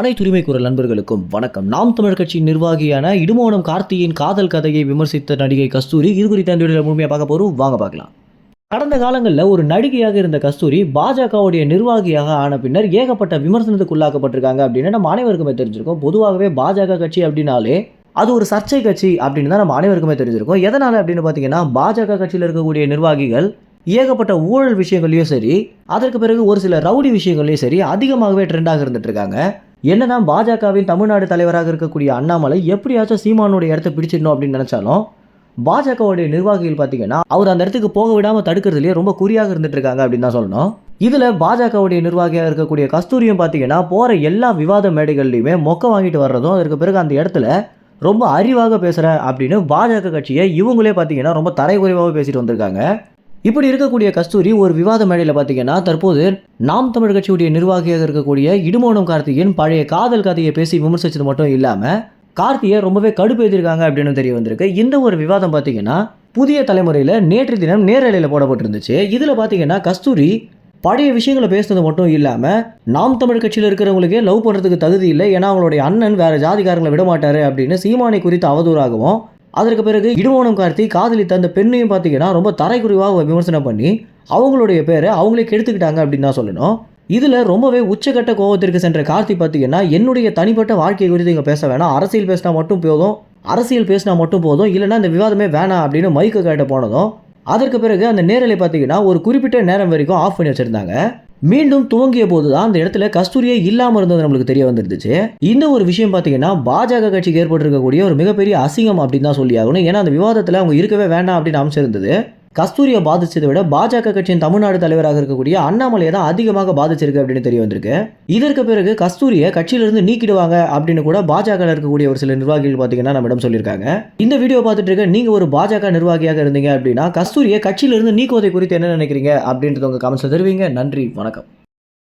அனைத்து உரிமை குரல் நண்பர்களுக்கும் வணக்கம். நாம் தமிழ் கட்சியின் நிர்வாகியான இடுமோனம் கார்த்தியின் காதல் கதையை விமர்சித்த நடிகை கஸ்தூரி இது குறித்த அந்த வீடியோவில் முழுமையாக பார்க்க போகிறோம் வாங்க பார்க்கலாம். கடந்த காலங்களில் ஒரு நடிகையாக இருந்த கஸ்தூரி பாஜகவுடைய நிர்வாகியாக ஆன பின்னர் ஏகப்பட்ட விமர்சனத்துக்குள்ளாக்கப்பட்டிருக்காங்க அப்படின்னு நம்ம அனைவருக்குமே தெரிஞ்சிருக்கோம். பொதுவாகவே பாஜக கட்சி அப்படின்னாலே அது ஒரு சர்ச்சை கட்சி அப்படின்னு தான் நம்ம அனைவருக்குமே தெரிஞ்சிருக்கோம். எதனால் அப்படின்னு பார்த்தீங்கன்னா பாஜக கட்சியில் இருக்கக்கூடிய நிர்வாகிகள் ஏகப்பட்ட ஊழல் விஷயங்கள்லையும் சரி அதற்கு பிறகு ஒரு சில ரவுடி விஷயங்கள்லையும் சரி அதிகமாகவே ட்ரெண்டாக இருந்துட்டு இருக்காங்க. என்னதான் பாஜகவின் தமிழ்நாடு தலைவராக இருக்கக்கூடிய அண்ணாமலை எப்படியாச்சும் சீமானுடைய இடத்த பிடிச்சிடணும் அப்படின்னு நினச்சாலும் பாஜகவுடைய நிர்வாகிகள் பார்த்தீங்கன்னா அவர் அந்த இடத்துக்கு போக விடாமல் தடுக்கிறதுலேயே ரொம்ப குறியாக இருந்துட்டு இருக்காங்க அப்படின்னு தான் சொல்லணும். இதில் பாஜகவுடைய நிர்வாகியாக இருக்கக்கூடிய கஸ்தூரியும் பார்த்தீங்கன்னா போகிற எல்லா விவாத மேடைகள்லையுமே மொக்க வாங்கிட்டு வர்றதும் அதற்கு பிறகு அந்த இடத்துல ரொம்ப அறிவாக பேசுகிறேன் அப்படின்னு பாஜக கட்சியை இவங்களே பார்த்தீங்கன்னா ரொம்ப தரைக்குறைவாக பேசிட்டு வந்திருக்காங்க. இப்படி இருக்கக்கூடிய கஸ்தூரி ஒரு விவாத மேடையில் பார்த்தீங்கன்னா தற்போது நாம் தமிழ் கட்சியுடைய நிர்வாகியாக இருக்கக்கூடிய இடுமோனம் கார்த்தியின் பழைய காதல் கதையை பேசி விமர்சித்தது மட்டும் இல்லாமல் கார்த்தியை ரொம்பவே கடுப்பு எழுதியிருக்காங்க அப்படின்னு தெரிய வந்திருக்கு. இந்த ஒரு விவாதம் பார்த்தீங்கன்னா புதிய தலைமுறையில் நேற்று தினம் நேரலையில் போடப்பட்டிருந்துச்சு. இதில் பார்த்தீங்கன்னா கஸ்தூரி பழைய விஷயங்களை பேசுனது மட்டும் இல்லாமல் நாம் தமிழ் கட்சியில் இருக்கிறவங்களுக்கே லவ் பண்ணுறதுக்கு தகுதி இல்லை ஏன்னா அவங்களுடைய அண்ணன் வேறு ஜாதிக்காரங்களை விட மாட்டார் அப்படின்னு சீமானை குறித்து அவதூறாகவும் அதற்கு பிறகு இடுமோனம் கார்த்தி காதலித்த அந்த பெண்ணையும் பார்த்தீங்கன்னா ரொம்ப தரைக்குறைவாக விமர்சனம் பண்ணி அவங்களுடைய பேரை அவங்களே கெடுத்துக்கிட்டாங்க அப்படின்னு தான் சொல்லணும். இதில் ரொம்பவே உச்சகட்ட கோபத்திற்கு சென்ற கார்த்தி பார்த்தீங்கன்னா என்னுடைய தனிப்பட்ட வாழ்க்கை குறித்து இங்கே பேச வேணாம். அரசியல் பேசினா மட்டும் போதும். அரசியல் பேசினா மட்டும் போதும். இல்லைன்னா இந்த விவாதமே வேணாம் அப்படின்னு மைக்கு கேட்ட போனதும். அதற்கு பிறகு அந்த நேரலை பார்த்தீங்கன்னா ஒரு குறிப்பிட்ட நேரம் வரைக்கும் ஆஃப் பண்ணி வச்சுருந்தாங்க. மீண்டும் துவங்கிய போது தான் அந்த இடத்துல கஸ்தூரியே இல்லாமல் இருந்தது நம்மளுக்கு தெரிய வந்துருந்துச்சு. இந்த ஒரு விஷயம் பார்த்தீங்கன்னா பாஜக கட்சிக்கு ஏற்பட்டிருக்கக்கூடிய ஒரு மிகப்பெரிய அசிங்கம் அப்படின்னு தான் சொல்லி ஆகணும். ஏன்னா அந்த விவாதத்தில் அவங்க இருக்கவே வேண்டாம் அப்படின்னு அமைச்சிருந்தது. கஸ்தூரியை பாதிச்சதை விட பாஜக கட்சியின் தமிழ்நாடு தலைவராக இருக்கக்கூடிய அண்ணாமலையை தான் அதிகமாக பாதிச்சிருக்கு அப்படின்னு தெரிய வந்திருக்கு. இதற்கு பிறகு கஸ்தூரியை கட்சியிலிருந்து நீக்கிடுவாங்க அப்படின்னு கூட பாஜக இருக்கக்கூடிய ஒரு சில நிர்வாகிகள் பார்த்தீங்கன்னா நம்மிடம் சொல்லியிருக்காங்க. இந்த வீடியோ பார்த்துட்டு இருக்க நீங்கள் ஒரு பாஜக நிர்வாகியாக இருந்தீங்க அப்படின்னா கஸ்தூரியை கட்சியிலிருந்து நீக்குவதை குறித்து என்ன நினைக்கிறீங்க அப்படின்றது உங்கள் கமெண்ட்ஸில் தெரிவிங்க. நன்றி வணக்கம்.